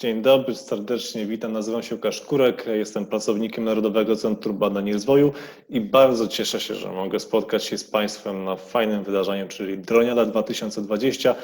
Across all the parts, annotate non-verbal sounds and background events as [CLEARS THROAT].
Dzień dobry, serdecznie witam. Nazywam się Łukasz Kurek, jestem pracownikiem Narodowego Centrum Badań i Rozwoju i bardzo cieszę się, że mogę spotkać się z Państwem na fajnym wydarzeniu, czyli Droniada 2020.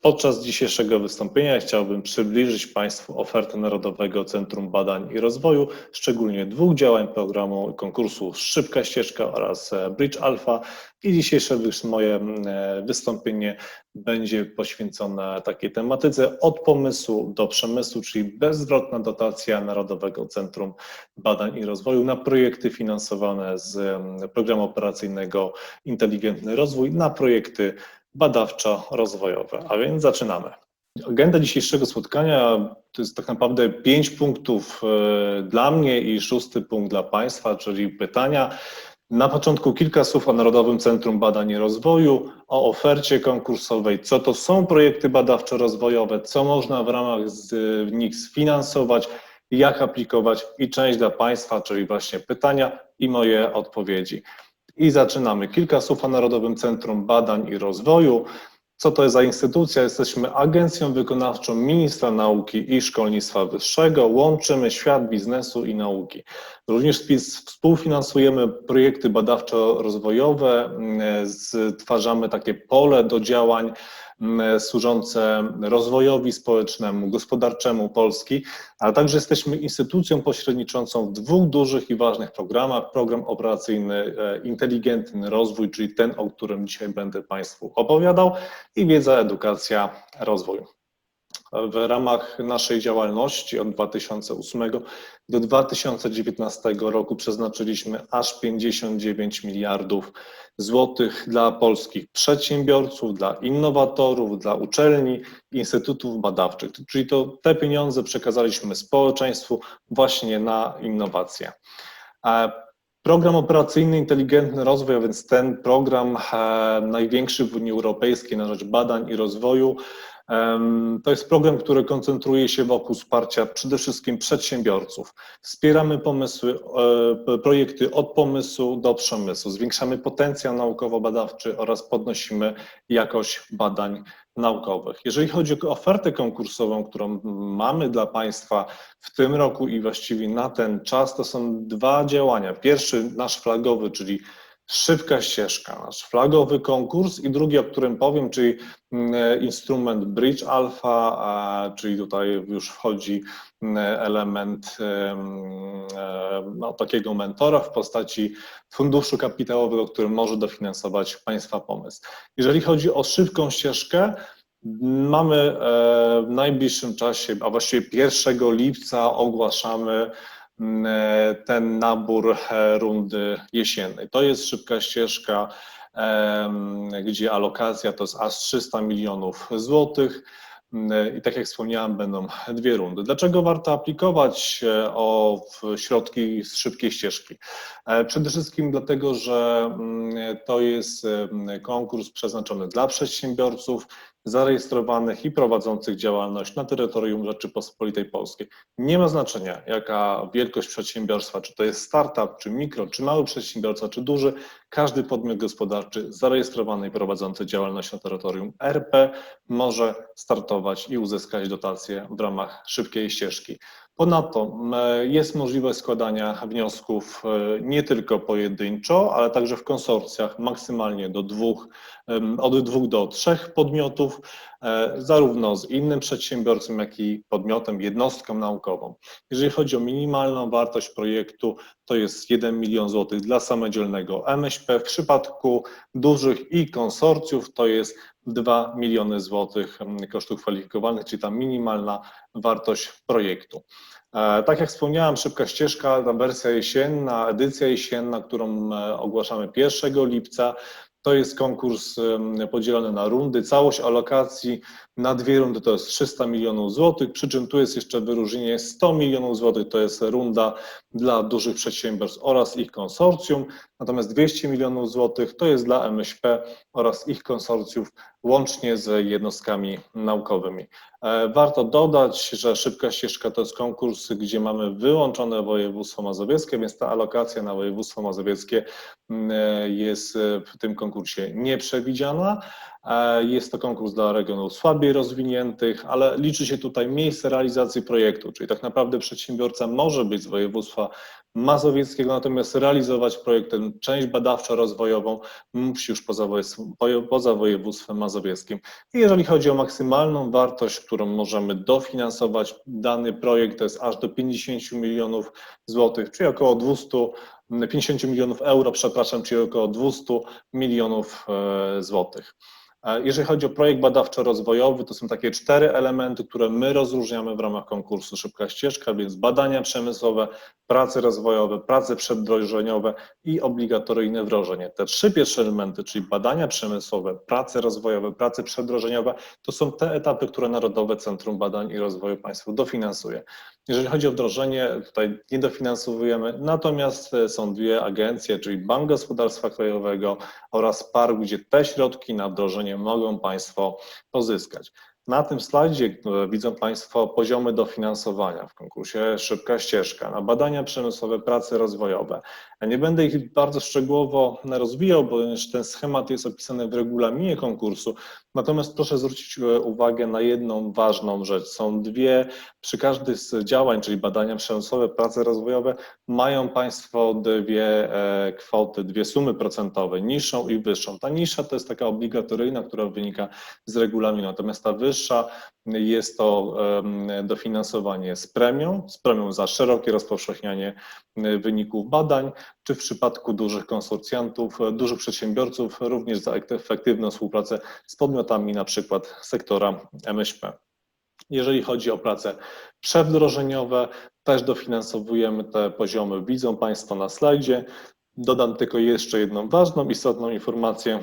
Podczas dzisiejszego wystąpienia chciałbym przybliżyć Państwu ofertę Narodowego Centrum Badań i Rozwoju, szczególnie dwóch działań programu konkursu Szybka Ścieżka oraz Bridge Alpha. I dzisiejsze moje e, wystąpienie będzie poświęcone takiej tematyce od pomysłu do przemysłu, czyli bezzwrotna dotacja Narodowego Centrum Badań i Rozwoju na projekty finansowane z programu operacyjnego Inteligentny Rozwój na projekty badawczo-rozwojowe. A więc zaczynamy. Agenda dzisiejszego spotkania to jest tak naprawdę pięć punktów e, dla mnie i szósty punkt dla Państwa, czyli pytania. Na początku kilka słów o Narodowym Centrum Badań i Rozwoju, o ofercie konkursowej, co to są projekty badawczo-rozwojowe, co można w ramach z nich sfinansować, jak aplikować i część dla Państwa, czyli właśnie pytania i moje odpowiedzi. I zaczynamy. Kilka słów o Narodowym Centrum Badań i Rozwoju. Co to jest za instytucja? Jesteśmy agencją wykonawczą Ministra Nauki i Szkolnictwa Wyższego. Łączymy świat biznesu i nauki. Również współfinansujemy projekty badawczo-rozwojowe, stwarzamy takie pole do działań służące rozwojowi społecznemu, gospodarczemu Polski, ale także jesteśmy instytucją pośredniczącą w dwóch dużych i ważnych programach. Program operacyjny e, Inteligentny Rozwój, czyli ten, o którym dzisiaj będę Państwu opowiadał, i Wiedza, Edukacja, Rozwój. W ramach naszej działalności od 2008 do 2019 roku przeznaczyliśmy aż 59 miliardów złotych dla polskich przedsiębiorców, dla innowatorów, dla uczelni, instytutów badawczych. Czyli to te pieniądze przekazaliśmy społeczeństwu właśnie na innowacje. Program operacyjny Inteligentny Rozwój, a więc ten program e, największy w Unii Europejskiej na rzecz badań i rozwoju, to jest program, który koncentruje się wokół wsparcia przede wszystkim przedsiębiorców. Wspieramy pomysły, e, projekty od pomysłu do przemysłu, zwiększamy potencjał naukowo-badawczy oraz podnosimy jakość badań naukowych. Jeżeli chodzi o ofertę konkursową, którą mamy dla Państwa w tym roku i właściwie na ten czas, to są dwa działania. Pierwszy, nasz flagowy, czyli Szybka ścieżka, nasz flagowy konkurs i drugi, o którym powiem, czyli mm, instrument Bridge Alpha, czyli tutaj już wchodzi mm, element no, takiego mentora w postaci funduszu kapitałowego, który może dofinansować Państwa pomysł. Jeżeli chodzi o szybką ścieżkę, mamy e, w najbliższym czasie, a właściwie 1 lipca ogłaszamy e, ten nabór e, rundy jesiennej. To jest szybka ścieżka, gdzie alokacja to jest aż 300 milionów złotych. Mm, I tak jak wspomniałem, będą dwie rundy. Dlaczego warto aplikować e, o środki z szybkiej ścieżki? Przede wszystkim dlatego, że mm, to jest konkurs przeznaczony dla przedsiębiorców, zarejestrowanych i prowadzących działalność na terytorium Rzeczypospolitej Polskiej. Nie ma znaczenia, jaka wielkość przedsiębiorstwa, czy to jest startup, czy mikro, czy mały przedsiębiorca, czy duży, każdy podmiot gospodarczy zarejestrowany i prowadzący działalność na terytorium RP może startować i uzyskać dotacje w ramach szybkiej ścieżki. Ponadto jest możliwość składania wniosków e, nie tylko pojedynczo, ale także w konsorcjach maksymalnie do dwóch, od dwóch do trzech podmiotów, zarówno z innym przedsiębiorcą, jak i podmiotem, jednostką naukową. Jeżeli chodzi o minimalną wartość projektu, to jest 1 milion złotych dla samodzielnego MŚP. W przypadku dużych i konsorcjów to jest 2 miliony złotych kosztów kwalifikowanych, czyli ta minimalna wartość projektu. E, tak jak wspomniałem, szybka ścieżka, ta wersja jesienna, edycja jesienna, którą e, ogłaszamy 1 lipca, to jest konkurs podzielony na rundy. Całość alokacji na dwie rundy to jest 300 milionów złotych, przy czym tu jest jeszcze wyróżnienie 100 milionów złotych, to jest runda dla dużych przedsiębiorstw oraz ich konsorcjum, natomiast 200 milionów złotych to jest dla MŚP oraz ich konsorcjów łącznie z jednostkami naukowymi. E, warto dodać, że szybka ścieżka to jest konkurs, gdzie mamy wyłączone województwo mazowieckie, więc ta alokacja na województwo mazowieckie mm, e, jest w tym konkursie nieprzewidziana. E, jest to konkurs dla regionów słabiej rozwiniętych, ale liczy się tutaj miejsce realizacji projektu, czyli tak naprawdę przedsiębiorca może być z województwa mazowieckiego, natomiast realizować projektem część badawczo-rozwojową musi już poza, poza województwem mazowieckim. I jeżeli chodzi o maksymalną wartość, którą możemy dofinansować, dany projekt to jest aż do 50 milionów złotych, czyli około 250 milionów euro, przepraszam, czyli około 200 milionów e, złotych. Jeżeli chodzi o projekt badawczo-rozwojowy, to są takie cztery elementy, które my rozróżniamy w ramach konkursu Szybka Ścieżka, więc badania przemysłowe, prace rozwojowe, prace przedwdrożeniowe i obligatoryjne wdrożenie. Te trzy pierwsze elementy, czyli badania przemysłowe, prace rozwojowe, prace przedwdrożeniowe, to są te etapy, które Narodowe Centrum Badań i Rozwoju Państwu dofinansuje. Jeżeli chodzi o wdrożenie, tutaj nie dofinansowujemy, natomiast e, są dwie agencje, czyli Bank Gospodarstwa Krajowego oraz PARK, gdzie te środki na wdrożenie mogą Państwo pozyskać. Na tym slajdzie widzą Państwo poziomy dofinansowania w konkursie Szybka Ścieżka na badania przemysłowe, prace rozwojowe. Nie będę ich bardzo szczegółowo rozwijał, bo ten schemat jest opisany w regulaminie konkursu, natomiast proszę zwrócić e, uwagę na jedną ważną rzecz. Są dwie, przy każdym z działań, czyli badania przemysłowe, prace rozwojowe, mają Państwo dwie e, kwoty, dwie sumy procentowe, niższą i wyższą. Ta niższa to jest taka obligatoryjna, która wynika z regulaminu, natomiast ta wyższa jest to dofinansowanie z premią, z premią za szerokie rozpowszechnianie e, wyników badań, czy w przypadku dużych konsorcjantów, e, dużych przedsiębiorców również za efektywną współpracę z podmiotami na przykład sektora MŚP. Jeżeli chodzi o prace przedwdrożeniowe, też dofinansowujemy te poziomy, widzą Państwo na slajdzie. Dodam tylko jeszcze jedną ważną, istotną informację.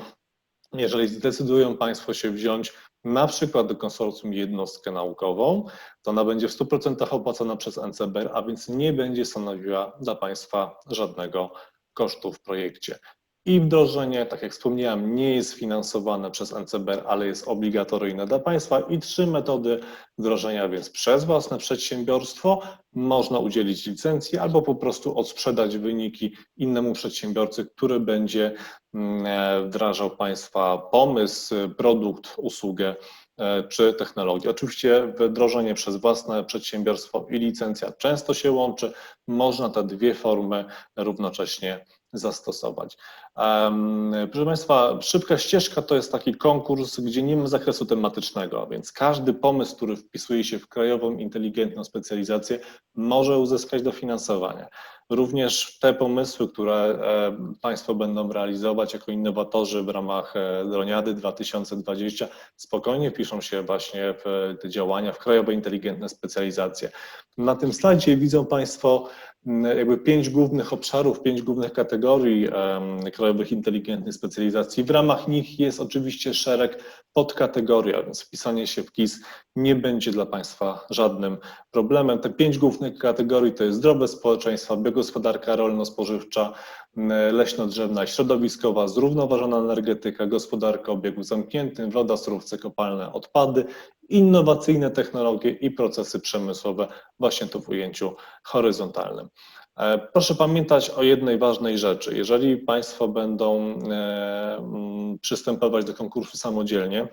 Jeżeli zdecydują Państwo się wziąć na przykład do konsorcjum jednostkę naukową, to ona będzie w 100% opłacona przez NCBR, a więc nie będzie stanowiła dla Państwa żadnego kosztu w projekcie. I wdrożenie, tak jak wspomniałem, nie jest finansowane przez NCBR, ale jest obligatoryjne dla Państwa. I trzy metody wdrożenia, więc przez własne przedsiębiorstwo można udzielić licencji albo po prostu odsprzedać wyniki innemu przedsiębiorcy, który będzie mm, e, wdrażał Państwa pomysł, produkt, usługę e, czy technologię. Oczywiście wdrożenie przez własne przedsiębiorstwo i licencja często się łączy. Można te dwie formy równocześnie zastosować. Proszę Państwa, szybka ścieżka to jest taki konkurs, gdzie nie ma zakresu tematycznego, więc każdy pomysł, który wpisuje się w krajową inteligentną specjalizację, może uzyskać dofinansowanie. Również te pomysły, które Państwo będą realizować jako innowatorzy w ramach e, Droniady 2020, spokojnie piszą się właśnie w te działania w krajowe inteligentne specjalizacje. Na tym slajdzie widzą Państwo jakby pięć głównych obszarów, pięć głównych kategorii krajowych inteligentnych specjalizacji. W ramach nich jest oczywiście szereg podkategorii, a więc wpisanie się w KIS nie będzie dla Państwa żadnym problemem. Te pięć głównych kategorii to jest zdrowe społeczeństwa, biogospodarka rolno-spożywcza, leśno-drzewna i środowiskowa, zrównoważona energetyka, gospodarka obiegu zamkniętym, woda, surowce kopalne, odpady, innowacyjne technologie i procesy przemysłowe, właśnie tu w ujęciu horyzontalnym. E, proszę pamiętać o jednej ważnej rzeczy. Jeżeli Państwo będą e, mm, przystępować do konkursu samodzielnie,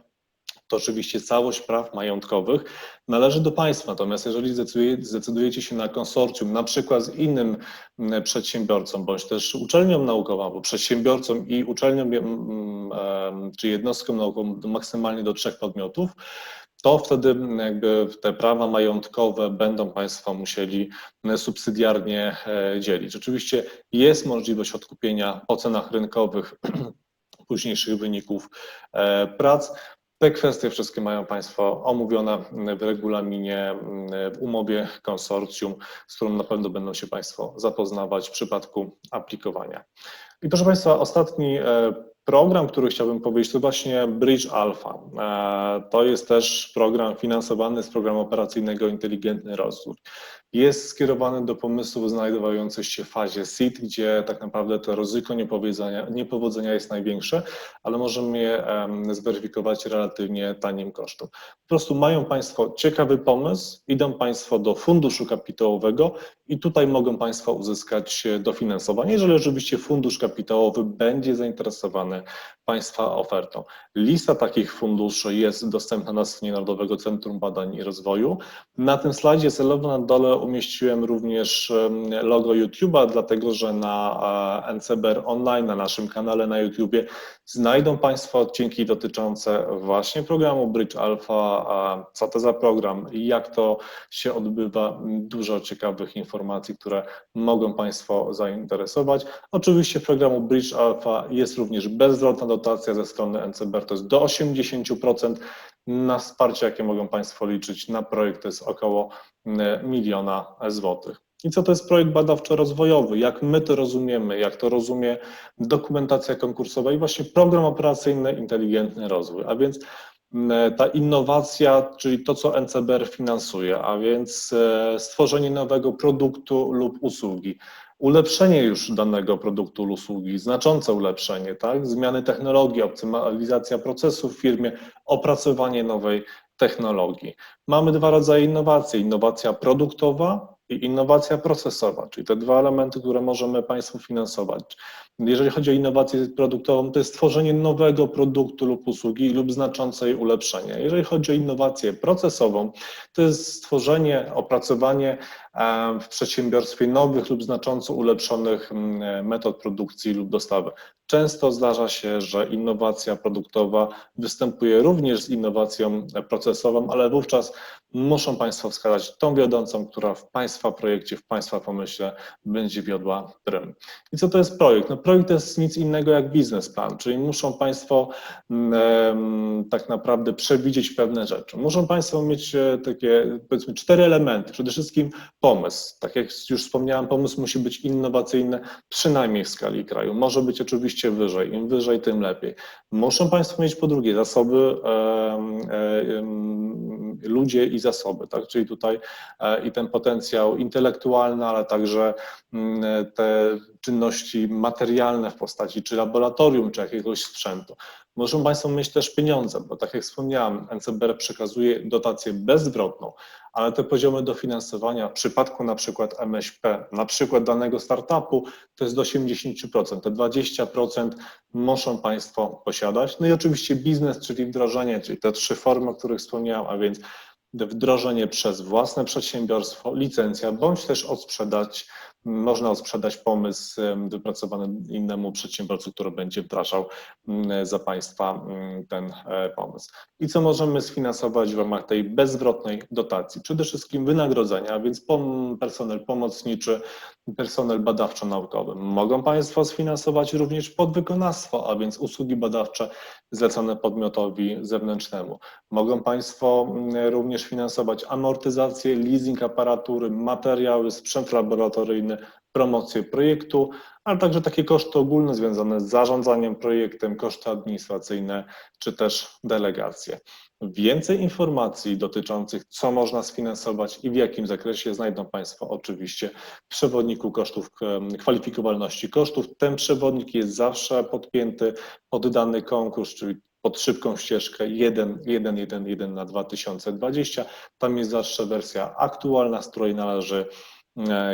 to oczywiście całość praw majątkowych należy do państwa. Natomiast jeżeli zdecydujecie się na konsorcjum, na przykład z innym mm, przedsiębiorcą, bądź też uczelnią naukową, albo przedsiębiorcą i uczelnią mm, czy jednostką naukową maksymalnie do trzech podmiotów, to wtedy jakby te prawa majątkowe będą Państwo musieli subsydiarnie e, dzielić. Oczywiście jest możliwość odkupienia po cenach rynkowych [CLEARS THROAT] późniejszych wyników e, prac. Te kwestie wszystkie mają Państwo omówione w regulaminie, w umowie konsorcjum, z którą na pewno będą się Państwo zapoznawać w przypadku aplikowania. I proszę Państwa, ostatni e, Program, który chciałbym powiedzieć, to właśnie Bridge Alpha. E, to jest też program finansowany z programu operacyjnego Inteligentny Rozwój. Jest skierowany do pomysłów znajdujących się w fazie seed, gdzie tak naprawdę to ryzyko niepowodzenia, niepowodzenia jest największe, ale możemy je zweryfikować relatywnie tanim kosztem. Po prostu mają Państwo ciekawy pomysł, idą Państwo do funduszu kapitałowego i tutaj mogą Państwo uzyskać dofinansowanie, jeżeli oczywiście fundusz kapitałowy będzie zainteresowany Państwa ofertą. Lista takich funduszy jest dostępna na stronie Narodowego Centrum Badań i Rozwoju. Na tym slajdzie celowo na dole umieściłem również logo YouTube'a, dlatego że na e, NCBR Online, na naszym kanale na YouTubie znajdą Państwo odcinki dotyczące właśnie programu Bridge Alpha, co to za program, jak to się odbywa, dużo ciekawych informacji, które mogą Państwo zainteresować. Oczywiście w programu Bridge Alpha jest również bezzwrotna dotacja ze strony NCBR, to jest do 80%. Na wsparcie, jakie mogą Państwo liczyć na projekt, to jest około miliona złotych. I co to jest projekt badawczo-rozwojowy? Jak my to rozumiemy? Jak to rozumie dokumentacja konkursowa i właśnie program operacyjny Inteligentny Rozwój? A więc ta innowacja, czyli to, co NCBR finansuje, a więc e, stworzenie nowego produktu lub usługi, ulepszenie już danego produktu lub usługi, znaczące ulepszenie, tak? zmiany technologii, optymalizacja procesów w firmie, opracowanie nowej technologii. Mamy dwa rodzaje innowacji: innowacja produktowa i innowacja procesowa, czyli te dwa elementy, które możemy Państwu finansować. Jeżeli chodzi o innowację produktową, to jest stworzenie nowego produktu lub usługi lub znaczące jej ulepszenie. Jeżeli chodzi o innowację procesową, to jest stworzenie, opracowanie e, w przedsiębiorstwie nowych lub znacząco ulepszonych mm, metod produkcji lub dostawy. Często zdarza się, że innowacja produktowa występuje również z innowacją procesową, ale wówczas muszą Państwo wskazać tą wiodącą, która w Państwa projekcie, w Państwa pomyśle będzie wiodła prym. I co to jest projekt? No projekt to jest nic innego jak biznesplan, czyli muszą Państwo um, tak naprawdę przewidzieć pewne rzeczy. Muszą Państwo mieć e, takie, powiedzmy, cztery elementy. Przede wszystkim pomysł. Tak jak już wspomniałem, pomysł musi być innowacyjny, przynajmniej w skali kraju. Może być oczywiście wyżej. Im wyżej, tym lepiej. Muszą Państwo mieć po drugie zasoby, ludzie i zasoby, tak? czyli tutaj e, i ten potencjał intelektualny, ale także mm, te czynności materialne w postaci czy laboratorium, czy jakiegoś sprzętu. Muszą Państwo mieć też pieniądze, bo tak jak wspomniałem, NCBR przekazuje dotację bezzwrotną, ale te poziomy dofinansowania w przypadku na przykład MŚP, na przykład danego startupu, to jest do 80%. Te 20% muszą Państwo posiadać. No i oczywiście biznes, czyli wdrożenie, czyli te trzy formy, o których wspomniałem, a więc wdrożenie przez własne przedsiębiorstwo, licencja, bądź też odsprzedać, można odsprzedać pomysł wypracowany innemu przedsiębiorcy, który będzie wdrażał za Państwa ten e, pomysł. I co możemy sfinansować w ramach tej bezzwrotnej dotacji? Przede wszystkim wynagrodzenia, więc personel pomocniczy, personel badawczo-naukowy. Mogą Państwo sfinansować również podwykonawstwo, a więc usługi badawcze zlecone podmiotowi zewnętrznemu. Mogą Państwo również finansować amortyzację, leasing aparatury, materiały, sprzęt laboratoryjny, promocję projektu, ale także takie koszty ogólne związane z zarządzaniem projektem, koszty administracyjne czy też delegacje. Więcej informacji dotyczących, co można sfinansować i w jakim zakresie znajdą Państwo oczywiście w przewodniku kosztów, kwalifikowalności kosztów. Ten przewodnik jest zawsze podpięty pod dany konkurs, czyli pod szybką ścieżkę 1.1.1.1 na 2020. Tam jest zawsze wersja aktualna, z której należy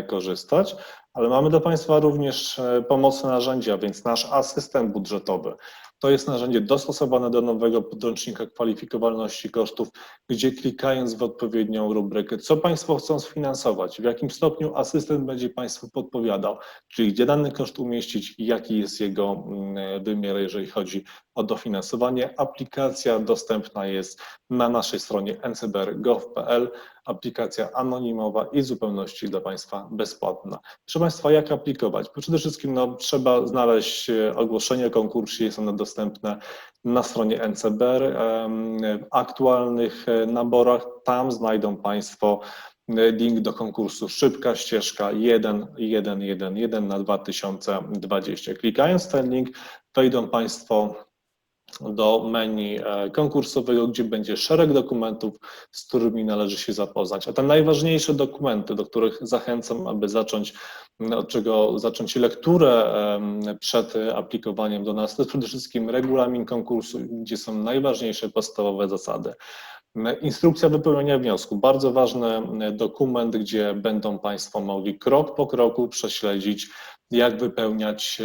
korzystać ale mamy do Państwa również e, pomocne narzędzia, więc nasz asystent budżetowy. To jest narzędzie dostosowane do nowego podręcznika kwalifikowalności kosztów, gdzie klikając w odpowiednią rubrykę, co Państwo chcą sfinansować, w jakim stopniu asystent będzie Państwu podpowiadał, czyli gdzie dany koszt umieścić i jaki jest jego mm, wymiar, jeżeli chodzi o dofinansowanie. Aplikacja dostępna jest na naszej stronie ncbr.gov.pl aplikacja anonimowa i w zupełności dla Państwa bezpłatna. Proszę Państwa, jak aplikować? Przede wszystkim no, trzeba znaleźć e, ogłoszenie o konkursie, jest ono dostępne na stronie NCBR. W aktualnych e, naborach tam znajdą Państwo e, link do konkursu Szybka ścieżka 1111 na 2020. Klikając ten link, wejdą Państwo do menu e, konkursowego, gdzie będzie szereg dokumentów, z którymi należy się zapoznać. A te najważniejsze dokumenty, do których zachęcam, aby zacząć, od czego zacząć lekturę przed aplikowaniem do nas, to jest przede wszystkim regulamin konkursu, gdzie są najważniejsze podstawowe zasady. Instrukcja wypełniania wniosku. Bardzo ważny dokument, gdzie będą Państwo mogli krok po kroku prześledzić jak wypełniać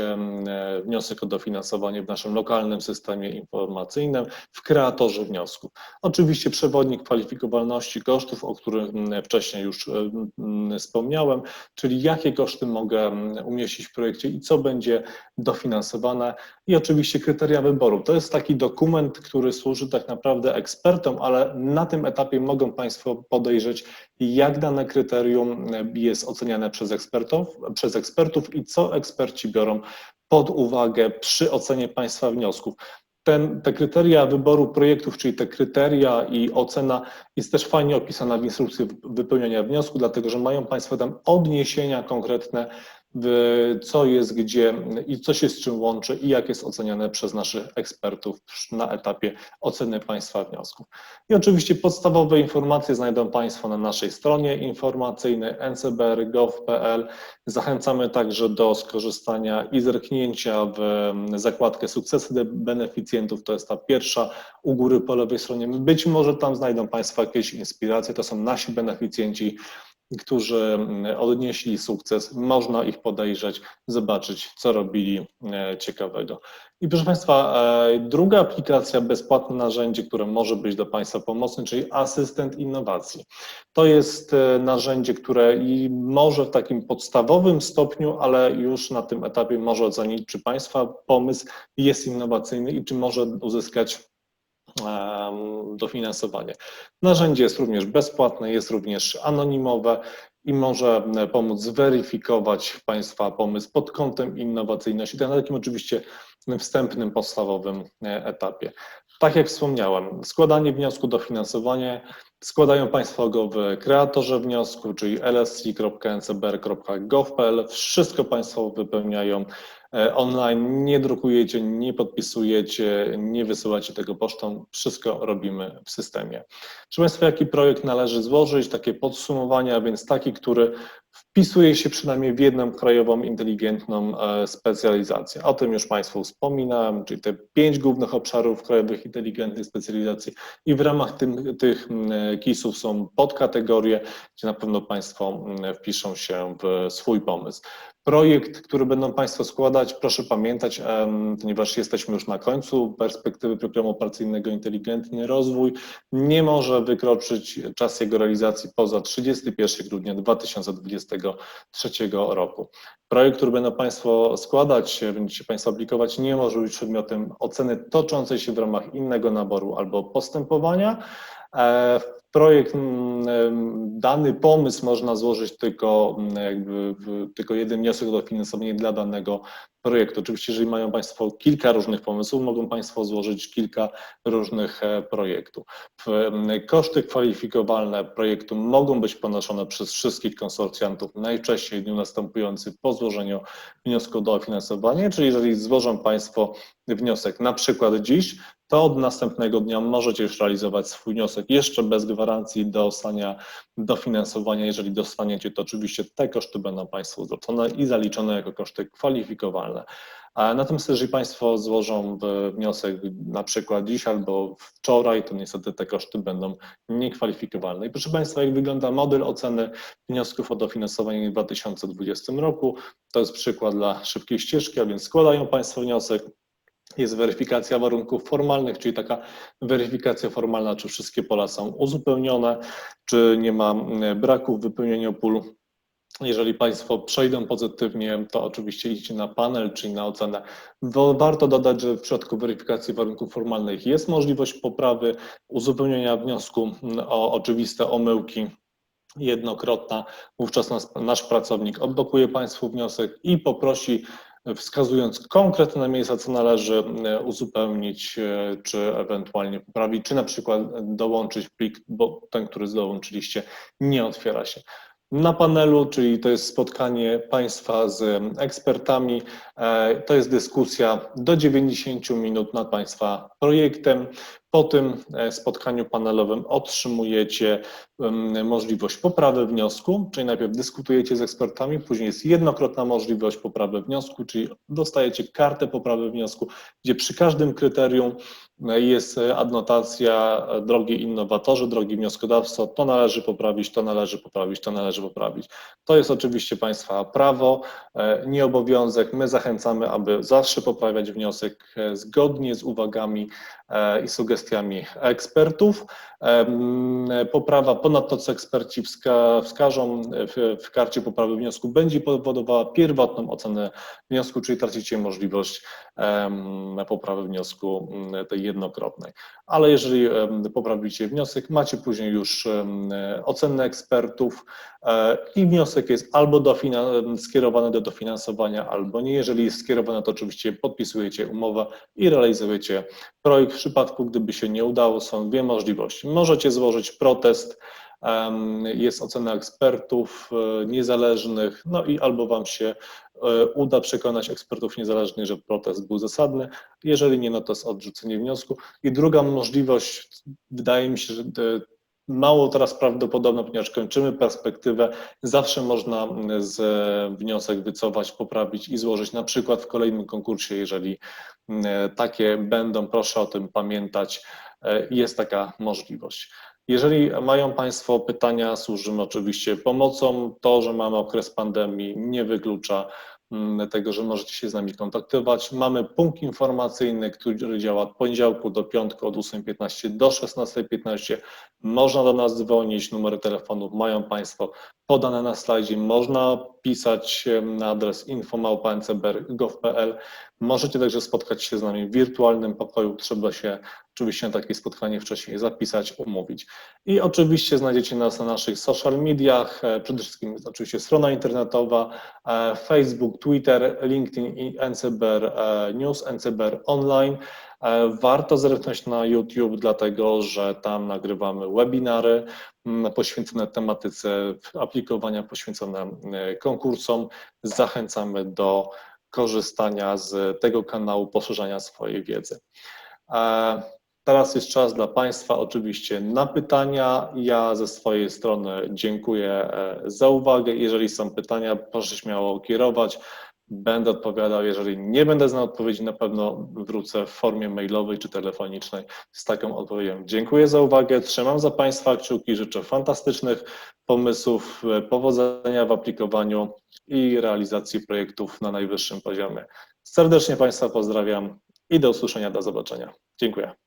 wniosek o dofinansowanie w naszym lokalnym systemie informacyjnym w kreatorze wniosku. Oczywiście przewodnik kwalifikowalności kosztów, o których wcześniej już wspomniałem, czyli jakie koszty mogę umieścić w projekcie i co będzie dofinansowane i oczywiście kryteria wyboru. To jest taki dokument, który służy tak naprawdę ekspertom, ale na tym etapie mogą Państwo podejrzeć, jak dane kryterium jest oceniane przez ekspertów, przez ekspertów i co eksperci biorą pod uwagę przy ocenie Państwa wniosków. Ten, te kryteria wyboru projektów, czyli te kryteria i ocena jest też fajnie opisana w instrukcji wypełniania wniosku, dlatego że mają Państwo tam odniesienia konkretne co jest gdzie i co się z czym łączy i jak jest oceniane przez naszych ekspertów na etapie oceny Państwa wniosków. I oczywiście podstawowe informacje znajdą Państwo na naszej stronie informacyjnej ncbr.gov.pl. Zachęcamy także do skorzystania i zerknięcia w zakładkę sukcesy beneficjentów, to jest ta pierwsza u góry po lewej stronie. Być może tam znajdą Państwo jakieś inspiracje, to są nasi beneficjenci, którzy mm, odnieśli sukces, można ich podejrzeć, zobaczyć, co robili e, ciekawego. I proszę Państwa, e, druga aplikacja, bezpłatne narzędzie, które może być do Państwa pomocne, czyli asystent innowacji. To jest e, narzędzie, które może w takim podstawowym stopniu, ale już na tym etapie może ocenić, czy Państwa pomysł jest innowacyjny i czy może uzyskać dofinansowanie. Narzędzie jest również bezpłatne, jest również anonimowe i może pomóc zweryfikować Państwa pomysł pod kątem innowacyjności, na takim oczywiście wstępnym, podstawowym e, etapie. Tak jak wspomniałem, składanie wniosku dofinansowanie składają Państwo go w kreatorze wniosku, czyli lsc.ncbr.gov.pl. Wszystko Państwo wypełniają E, online, nie drukujecie, nie podpisujecie, nie wysyłacie tego pocztą, wszystko robimy w systemie. Proszę Państwa, jaki projekt należy złożyć? Takie podsumowania, więc taki, który wpisuje się przynajmniej w jedną krajową inteligentną e, specjalizację. O tym już Państwu wspominałem, czyli te pięć głównych obszarów krajowych inteligentnych specjalizacji i w ramach tym, tych KIS-ów są podkategorie, gdzie na pewno Państwo wpiszą się w swój pomysł. Projekt, który będą Państwo składać, proszę pamiętać, ponieważ jesteśmy już na końcu perspektywy programu operacyjnego Inteligentny Rozwój, nie może wykroczyć czas jego realizacji poza 31 grudnia 2023 roku. Projekt, który będą Państwo składać, będziecie Państwo aplikować, nie może być przedmiotem oceny toczącej się w ramach innego naboru albo postępowania. E, projekt, mm, dany pomysł można złożyć tylko, mm, jakby, tylko jeden wniosek o dofinansowanie dla danego projektu. Oczywiście, jeżeli mają Państwo kilka różnych pomysłów, mogą Państwo złożyć kilka różnych e, projektów. Koszty kwalifikowalne projektu mogą być ponoszone przez wszystkich konsorcjantów, najczęściej w dniu następującym po złożeniu wniosku o dofinansowanie, czyli jeżeli złożą Państwo wniosek na przykład dziś, to od następnego dnia możecie już realizować swój wniosek jeszcze bez gwarancji dostania dofinansowania. Jeżeli dostaniecie, to oczywiście te koszty będą Państwu zwrócone i zaliczone jako koszty kwalifikowalne. Natomiast jeżeli Państwo złożą wniosek na przykład dziś albo wczoraj, to niestety te koszty będą niekwalifikowalne. I proszę Państwa, jak wygląda model oceny wniosków o dofinansowanie w 2020 roku? To jest przykład dla szybkiej ścieżki, a więc składają Państwo wniosek, jest weryfikacja warunków formalnych, czyli taka weryfikacja formalna, czy wszystkie pola są uzupełnione, czy nie ma braków w wypełnieniu pól. Jeżeli Państwo przejdą pozytywnie, to oczywiście idźcie na panel, czyli na ocenę. Warto dodać, że w przypadku weryfikacji warunków formalnych jest możliwość poprawy, uzupełnienia wniosku o oczywiste omyłki jednokrotna. Wówczas nas, nasz pracownik odblokuje Państwu wniosek i poprosi wskazując konkretne miejsca, co należy e, uzupełnić, e, czy ewentualnie poprawić, czy na przykład dołączyć plik, bo ten, który dołączyliście, nie otwiera się. Na panelu, czyli to jest spotkanie Państwa z ekspertami, e, to jest dyskusja do 90 minut nad Państwa projektem. Po tym e, spotkaniu panelowym otrzymujecie możliwość poprawy wniosku, czyli najpierw dyskutujecie z ekspertami, później jest jednokrotna możliwość poprawy wniosku, czyli dostajecie kartę poprawy wniosku, gdzie przy każdym kryterium jest adnotacja drogi innowatorzy, drogi wnioskodawco, to należy poprawić, to należy poprawić, to należy poprawić. To jest oczywiście Państwa prawo, e, nie obowiązek. My zachęcamy, aby zawsze poprawiać wniosek e, zgodnie z uwagami e, i sugestiami ekspertów. Poprawa ponad to, co eksperci wska wskażą w, w karcie poprawy wniosku, będzie powodowała pierwotną ocenę wniosku, czyli tracicie możliwość poprawy wniosku tej jednokrotnej. Ale jeżeli poprawicie wniosek, macie później już ocenę ekspertów e, i wniosek jest albo skierowany do dofinansowania, albo nie. Jeżeli jest skierowany, to oczywiście podpisujecie umowę i realizujecie projekt. W przypadku, gdyby się nie udało, są dwie możliwości. Możecie złożyć protest, jest ocena ekspertów e, niezależnych, no i albo Wam się e, uda przekonać ekspertów niezależnych, że protest był zasadny. Jeżeli nie, no to jest odrzucenie wniosku. I druga możliwość, wydaje mi się, że mało teraz prawdopodobne, ponieważ kończymy perspektywę, zawsze można z wniosek wycofać, poprawić i złożyć na przykład w kolejnym konkursie, jeżeli takie będą, proszę o tym pamiętać, e, jest taka możliwość. Jeżeli mają Państwo pytania, służymy oczywiście pomocą. To, że mamy okres pandemii, nie wyklucza mm, tego, że możecie się z nami kontaktować. Mamy punkt informacyjny, który działa od poniedziałku do piątku od 8.15 do 16.15. Można do nas dzwonić, numery telefonów mają Państwo podane na slajdzie. Można pisać na adres info.ncber.gov.pl. Możecie także spotkać się z nami w wirtualnym pokoju. Trzeba się oczywiście na takie spotkanie wcześniej zapisać, umówić. I oczywiście znajdziecie nas na naszych social mediach. E, przede wszystkim oczywiście strona internetowa, e, Facebook, Twitter, LinkedIn i NCBR e, News, NCBR Online. Warto zerknąć na YouTube, dlatego że tam nagrywamy webinary poświęcone tematyce aplikowania, poświęcone konkursom. Zachęcamy do korzystania z tego kanału, poszerzania swojej wiedzy. Teraz jest czas dla Państwa oczywiście na pytania. Ja ze swojej strony dziękuję e, za uwagę. Jeżeli są pytania, proszę śmiało kierować. Będę odpowiadał. Jeżeli nie będę znał odpowiedzi, na pewno wrócę w formie mailowej czy telefonicznej z taką odpowiedzią. Dziękuję za uwagę. Trzymam za Państwa kciuki. Życzę fantastycznych pomysłów, e, powodzenia w aplikowaniu i realizacji projektów na najwyższym poziomie. Serdecznie Państwa pozdrawiam i do usłyszenia, do zobaczenia. Dziękuję.